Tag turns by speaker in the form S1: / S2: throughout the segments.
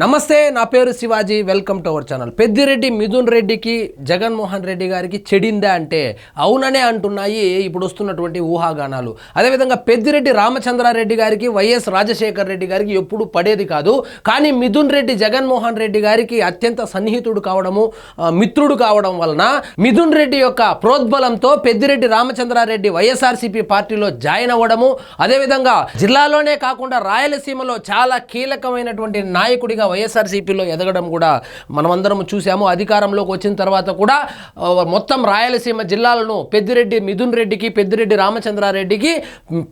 S1: నమస్తే నా పేరు Shivaji welcome to our channel. Peddireddy Mithun రెడ్డికి జగన్మోహన్ రెడ్డి గారికి చెడిందా అంటే అవుననే అంటున్నాయి ఇప్పుడు వస్తున్నటువంటి ఊహాగానాలు. అదేవిధంగా పెద్దిరెడ్డి రామచంద్రారెడ్డి గారికి వైఎస్ రాజశేఖర్ రెడ్డి గారికి ఎప్పుడు పడేది కాదు. కానీ మిథున్ రెడ్డి జగన్మోహన్ రెడ్డి గారికి అత్యంత సన్నిహితుడు కావడము మిత్రుడు కావడం వలన మిథున్ రెడ్డి యొక్క ప్రోద్బలంతో పెద్దిరెడ్డి రామచంద్రారెడ్డి వైఎస్ఆర్సీపీ పార్టీలో జాయిన్ అవ్వడము అదేవిధంగా జిల్లాలోనే కాకుండా రాయలసీమలో చాలా కీలకమైనటువంటి నాయకుడిగా వైఎస్ఆర్సీపీలో ఎదగడం కూడా మనమందరం చూసాము అధికారంలోకి వచ్చిన తర్వాత కూడా మొత్తం రాయలసీమ జిల్లాలను పెద్దిరెడ్డి మిథున్ రెడ్డికి పెద్దిరెడ్డి రామచంద్రారెడ్డికి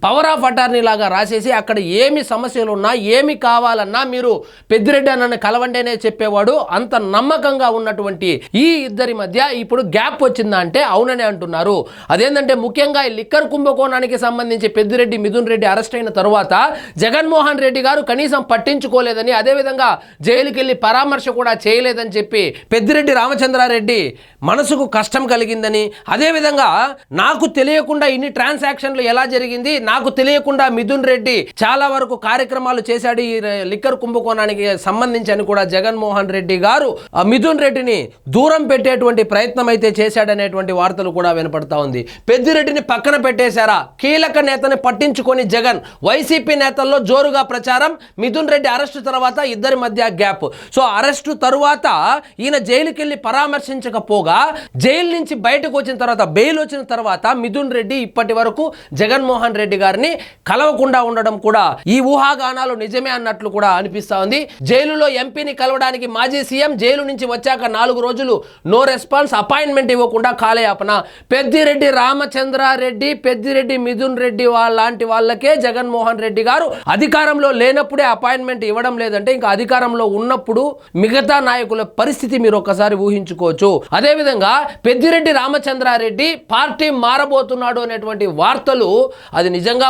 S1: పవర్ ఆఫ్ అటార్నీ లాగా రాసేసి అక్కడ ఏమి సమస్యలు ఉన్నా ఏమి కావాలన్నా మీరు పెద్దిరెడ్డి అన్నని కలవండేనే చెప్పేవాడు. అంత నమ్మకంగా ఉన్నటువంటి ఈ ఇద్దరి మధ్య ఇప్పుడు గ్యాప్ వచ్చిందా అంటే అవునని అంటున్నారు. అదేంటంటే ముఖ్యంగా ఈ లిక్కర్ కుంభకోణానికి సంబంధించి పెద్దిరెడ్డి మిథున్ రెడ్డి అరెస్ట్ అయిన తరువాత జగన్మోహన్ రెడ్డి గారు కనీసం పట్టించుకోలేదని అదేవిధంగా జైలుకి వెళ్ళి పరామర్శ కూడా చేయలేదని చెప్పి పెద్దిరెడ్డి రామచంద్రారెడ్డి మనసుకు కష్టం కలిగిందని అదేవిధంగా నాకు తెలియకుండా ఇన్ని ట్రాన్సాక్షన్లు ఎలా జరిగింది నాకు తెలియకుండా మిథున్ రెడ్డి చాలా వరకు కార్యక్రమాలు చేశాడు ఈ లిక్కర్ కుంభకోణానికి సంబంధించి అని కూడా జగన్మోహన్ రెడ్డి గారు ఆ మిథున్ రెడ్డిని దూరం పెట్టేటువంటి ప్రయత్నం అయితే చేశాడనేటువంటి వార్తలు కూడా వినపడతా ఉంది. పెద్దిరెడ్డిని పక్కన పెట్టేశారా? కీలక నేతని పట్టించుకొని జగన్ వైసీపీ నేతల్లో జోరుగా ప్రచారం మిథున్ రెడ్డి అరెస్టు తర్వాత ఇద్దరి మధ్య గ్యాప్. సో అరెస్టు తరువాత ఈయన జైలుకి వెళ్ళి పరామర్శించకపోగా జైలు నుంచి బయటకు వచ్చిన తర్వాత బెయిల్ వచ్చిన తర్వాత మిథున్ రెడ్డి ఇప్పటి వరకు జగన్మోహన్ రెడ్డి గారిని కలవకుండా ఉండడం కూడా ఈ ఊహాగానాలు నిజమే అన్నట్లు కూడా అనిపిస్తా ఉంది. జైలులో ఎంపీని కలవడానికి మాజీ సీఎం జైలు నుంచి వచ్చాక నాలుగు రోజులు నో రెస్పాన్స్ అపాయింట్మెంట్ ఇవ్వకుండా కాలయాపన. పెద్దిరెడ్డి రామచంద్రారెడ్డి పెద్దిరెడ్డి మిథున్ రెడ్డి వాళ్ళ లాంటి వాళ్ళకే జగన్మోహన్ రెడ్డి గారు అధికారంలో లేనప్పుడే అపాయింట్మెంట్ ఇవ్వడం లేదంటే ఇంకా అధికారంలో ఉన్నప్పుడు మిగతా నాయకుల పరిస్థితి మీరు ఒకసారి ఊహించుకోవచ్చు. అదేవిధంగా పెద్దిరెడ్డి రామచంద్రారెడ్డి పార్టీ మారబోతున్నాడు అనేటువంటి వార్తలు అది నిజంగా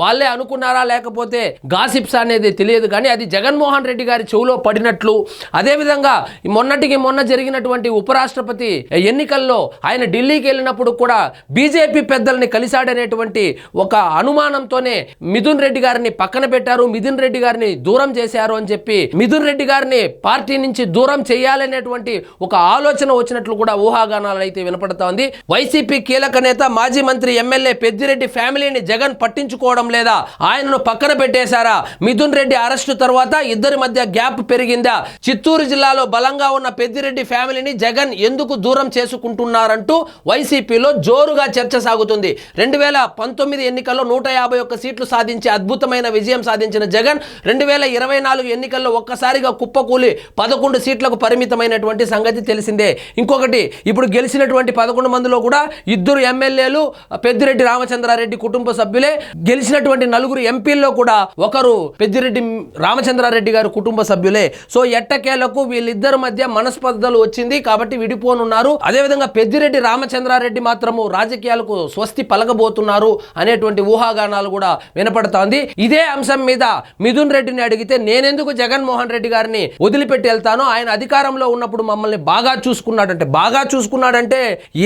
S1: వాళ్ళే అనుకున్నారా లేకపోతే గాసిప్స్ అనేది తెలియదు కానీ అది జగన్మోహన్ రెడ్డి గారి చెవులో పడినట్లు. అదేవిధంగా మొన్నటికి మొన్న జరిగినటువంటి ఉపరాష్ట్రపతి ఎన్నికల్లో ఆయన ఢిల్లీకి వెళ్ళినప్పుడు కూడా బీజేపీ పెద్దల్ని కలిశాడనేటువంటి ఒక అనుమానంతోనే మిథున్ రెడ్డి గారిని పక్కన పెట్టారు మిథున్ రెడ్డి గారిని దూరం చేశారు అని చెప్పి మిథున్ రెడ్డి గారిని పార్టీ నుంచి దూరం చేయాలనేటువంటి ఒక ఆలోచన వచ్చినట్లు కూడా ఊహాగానాలు అయితే వినపడతా ఉంది వైసీపీ కీలక నేత మాజీ మంత్రి ఎమ్మెల్యే పెద్దిరెడ్డి ఫ్యామిలీని జగన్ పట్టించుకోవడం లేదా ఆయనను పక్కన పెట్టేశారా? మిథున్ రెడ్డి అరెస్టు తర్వాత ఇద్దరి మధ్య గ్యాప్ పెరిగిందా? చిత్తూరు జిల్లాలో బలంగా ఉన్న పెద్దిరెడ్డి ఫ్యామిలీని జగన్ ఎందుకు దూరం చేసుకుంటున్నారంటూ వైసీపీలో జోరుగా చర్చ సాగుతుంది. రెండు వేల పంతొమ్మిది ఎన్నికల్లో నూట యాభై ఒక్క సీట్లు సాధించి అద్భుతమైన విజయం సాధించిన జగన్ రెండు వేల ఇరవై నాలుగు ఎన్నికల్లో ఒక్కసారిగా కుప్పకూలి పదకొండు సీట్లకు పరిమితమైనటువంటి సంగతి తెలిసిందే. ఇంకొకటి ఇప్పుడు గెలిచినటువంటి పదకొండు మందిలో కూడా ఇద్దరు ఎమ్మెల్యేలు పెద్దిరెడ్డి రామచంద్రారెడ్డి కుటుంబ సభ్యులే. గెలిచినటువంటి నలుగురు ఎంపీల్లో కూడా ఒకరు పెద్దిరెడ్డి రామచంద్రారెడ్డి గారి కుటుంబ సభ్యులే. సో ఎట్టకేలకు వీళ్ళిద్దరి మధ్య మనస్పర్ధలు వచ్చింది కాబట్టి విడిపోనున్నారు. అదేవిధంగా పెద్దిరెడ్డి రామచంద్రారెడ్డి మాత్రము రాజకీయాలకు స్వస్తి పలకబోతున్నారు అనేటువంటి ఊహాగానాలు కూడా వినపడుతోంది. ఇదే అంశం మీద మిథున్ రెడ్డిని అడిగితే నేనెందుకు జగన్మోహన్ రెడ్డి గారిని వదిలిపెట్టి వెళ్తాను ఆయన అధికారంలో ఉన్నప్పుడు మమ్మల్ని బాగా చూసుకున్నాడంటే బాగా చూసుకున్నాడంటే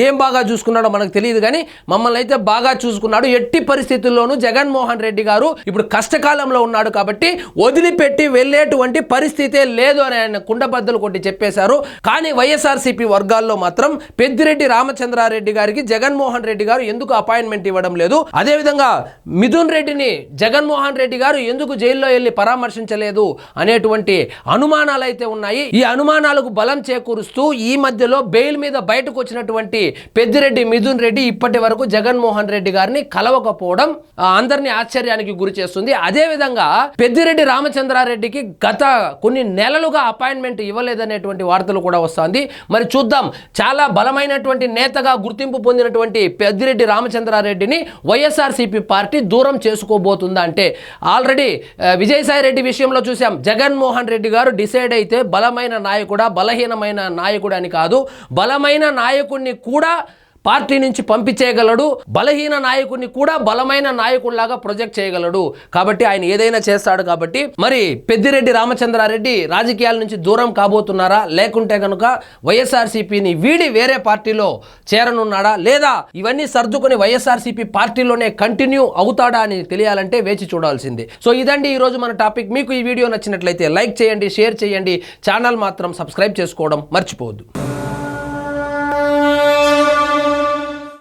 S1: ఏం బాగా చూసుకున్నాడో మనకు తెలియదు కానీ మమ్మల్ని అయితే బాగా చూసుకున్నాడు. ఎట్టి పరిస్థితుల్లోనూ జగన్మోహన్ రెడ్డి గారు ఇప్పుడు కష్టకాలంలో ఉన్నాడు కాబట్టి వదిలిపెట్టి వెళ్ళేటువంటి పరిస్థితే లేదు అని ఆయన కుండబద్దలు కొట్టి చెప్పేశారు. కానీ వైఎస్ఆర్సీపీ వర్గాల్లో మాత్రం పెద్దిరెడ్డి రామచంద్రారెడ్డి గారికి జగన్మోహన్ రెడ్డి గారు ఎందుకు అపాయింట్మెంట్ ఇవ్వడం లేదు? అదేవిధంగా మిథున్ రెడ్డిని జగన్మోహన్ రెడ్డి గారు ఎందుకు జైల్లో వెళ్ళి పరామర్శించలేదు అనేటువంటి అనుమానాలు అయితే ఉన్నాయి. ఈ అనుమానాలకు బలం చేకూరుస్తూ ఈ మధ్యలో బెయిల్ మీద బయటకు వచ్చినటువంటి పెద్దిరెడ్డి మిథున్ రెడ్డి ఇప్పటి వరకు జగన్మోహన్ రెడ్డి గారిని కలవకపోవడం అందరినీ ఆశ్చర్యానికి గురి చేస్తుంది. అదే విధంగా పెద్దిరెడ్డి రామచంద్రారెడ్డికి గత కొన్ని నెలలుగా అపాయింట్మెంట్ ఇవ్వలేదనేటువంటి వార్తలు కూడా వస్తుంది. మరి చూద్దాం. చాలా బలమైనటువంటి నేతగా గుర్తింపు పొందినటువంటి పెద్దిరెడ్డి రామచంద్రారెడ్డిని వైఎస్ఆర్సీపీ పార్టీ దూరం చేసుకోబోతుందా అంటే ఆల్రెడీ విజయసాయి రెడ్డి విషయంలో చూసాం జగన్మోహన్ రెడ్డి గారు డిసైడ్ అయితే బలమైన నాయకుడా బలహీనమైన నాయకుడు అని కాదు. బలమైన నాయకుడిని కూడా పార్టీ నుంచి పంపించేయగలడు బలహీన నాయకుడిని కూడా బలమైన నాయకుడిలాగా ప్రొజెక్ట్ చేయగలడు. కాబట్టి ఆయన ఏదైనా చేస్తాడు కాబట్టి మరి పెద్దిరెడ్డి రామచంద్రారెడ్డి రాజకీయాల నుంచి దూరం కాబోతున్నారా? లేకుంటే కనుక వైఎస్ఆర్సీపీని వీడి వేరే పార్టీలో చేరనున్నాడా? లేదా ఇవన్నీ సర్దుకుని వైఎస్ఆర్సీపీ పార్టీలోనే కంటిన్యూ అవుతాడా అని తెలియాలంటే వేచి చూడాల్సింది. సో ఇదండి ఈ రోజు మన టాపిక్. మీకు ఈ వీడియో నచ్చినట్లయితే లైక్ చేయండి షేర్ చేయండి. ఛానల్ మాత్రం సబ్స్క్రైబ్ చేసుకోవడం మర్చిపోవద్దు.